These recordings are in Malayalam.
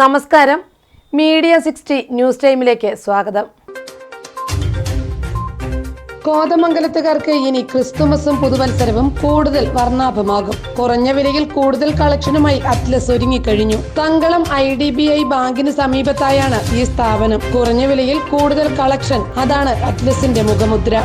നമസ്കാരം. മീഡിയ സിക്സ്റ്റി ന്യൂസ് ടൈമിലേക്ക് സ്വാഗതം. കോതമംഗലത്തുകാർക്ക് ഇനി ക്രിസ്തുമസും പുതുവത്സരവും കൂടുതൽ വർണാഭമാകും. കുറഞ്ഞ വിലയിൽ കൂടുതൽ കളക്ഷനുമായി അറ്റ്ലസ് ഒരുങ്ങിക്കഴിഞ്ഞു. Thankalam I D B I ബാങ്കിന് സമീപത്തായാണ് ഈ സ്ഥാപനം. കുറഞ്ഞ വിലയിൽ കൂടുതൽ കളക്ഷൻ അതാണ് അറ്റ്ലസിന്റെ മുഖമുദ്ര.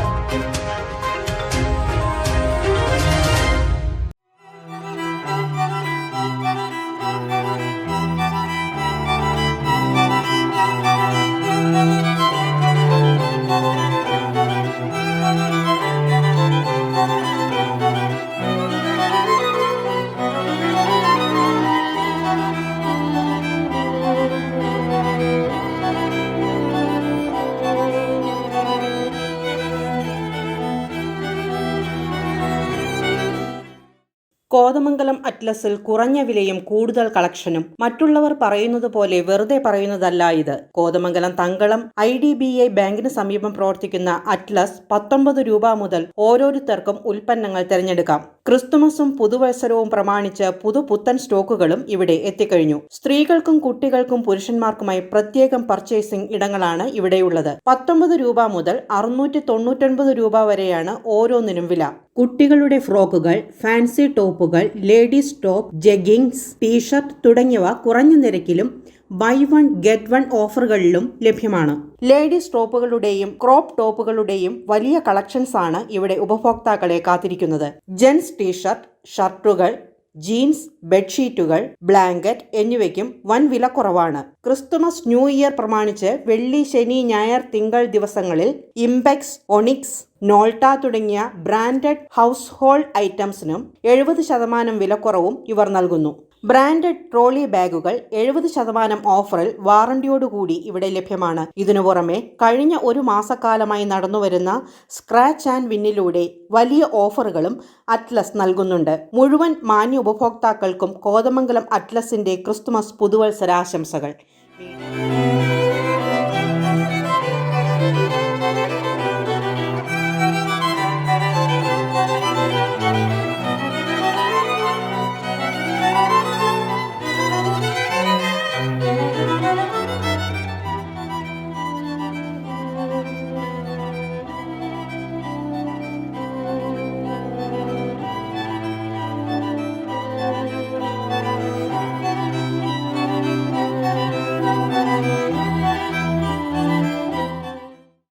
കോതമംഗലം അറ്റ്ലസിൽ കുറഞ്ഞ വിലയും കൂടുതൽ കളക്ഷനും. മറ്റുള്ളവർ പറയുന്നത് പോലെ വെറുതെ പറയുന്നതല്ല ഇത്. Kothamangalam Thankalam I D B I ബാങ്കിന് സമീപം പ്രവർത്തിക്കുന്ന അറ്റ്ലസ് പത്തൊമ്പത് രൂപ മുതൽ ഓരോരുത്തർക്കും ഉൽപ്പന്നങ്ങൾ തിരഞ്ഞെടുക്കാം. ക്രിസ്തുമസും പുതുവത്സരവും പ്രമാണിച്ച് പുതുപുത്തൻ സ്റ്റോക്കുകളും ഇവിടെ എത്തിക്കഴിഞ്ഞു. സ്ത്രീകൾക്കും കുട്ടികൾക്കും പുരുഷന്മാർക്കുമായി പ്രത്യേകം പർച്ചേസിംഗ് ഇടങ്ങളാണ് ഇവിടെയുള്ളത്. പത്തൊമ്പത് രൂപ മുതൽ അറുന്നൂറ്റി തൊണ്ണൂറ്റൊൻപത് രൂപ വരെയാണ് ഓരോന്നിനും വില. കുട്ടികളുടെ ഫ്രോക്കുകൾ fancy ടോപ്പുകൾ ladies top jeggings t shirt തുടങ്ങിയവ കുറഞ്ഞ നിരക്കിലും ബൈ വൺ ഗെറ്റ് വൺ ഓഫറുകളിലും ലഭ്യമാണ്. ലേഡീസ് ടോപ്പുകളുടെയും ക്രോപ്പ് ടോപ്പുകളുടെയും വലിയ കളക്ഷൻസ് ആണ് ഇവിടെ ഉപഭോക്താക്കളെ കാത്തിരിക്കുന്നത്. ജെൻസ് ടീഷർട്ട് ഷർട്ടുകൾ ജീൻസ് ബെഡ്ഷീറ്റുകൾ ബ്ലാങ്കറ്റ് എന്നിവയ്ക്കും വൻ വിലക്കുറവാണ് ക്രിസ്തുമസ് ന്യൂ ഇയർ പ്രമാണിച്ച് വെള്ളി ശനി ഞായർ തിങ്കൾ ദിവസങ്ങളിൽ ഇംപെക്സ് ഒണിക്സ് നോൾട്ട തുടങ്ങിയ ബ്രാൻഡഡ് ഹൗസ് ഹോൾഡ് ഐറ്റംസിനും എഴുപത് ശതമാനം വിലക്കുറവും ഇവർ നൽകുന്നു. ബ്രാൻഡഡ് ട്രോളി ബാഗുകൾ എഴുപത് ശതമാനം ഓഫറിൽ വാറണ്ടിയോടുകൂടി ഇവിടെ ലഭ്യമാണ്. ഇതിനു പുറമെ കഴിഞ്ഞ ഒരു മാസക്കാലമായി നടന്നുവരുന്ന സ്ക്രാച്ച് ആൻഡ് വിന്നിലൂടെ വലിയ ഓഫറുകളും അറ്റ്ലസ് നൽകുന്നുണ്ട്. മുഴുവൻ മാന്യ ഉപഭോക്താക്കൾക്കും കോതമംഗലം അറ്റ്ലസിന്റെ ക്രിസ്തുമസ് പുതുവത്സരാശംസകൾ.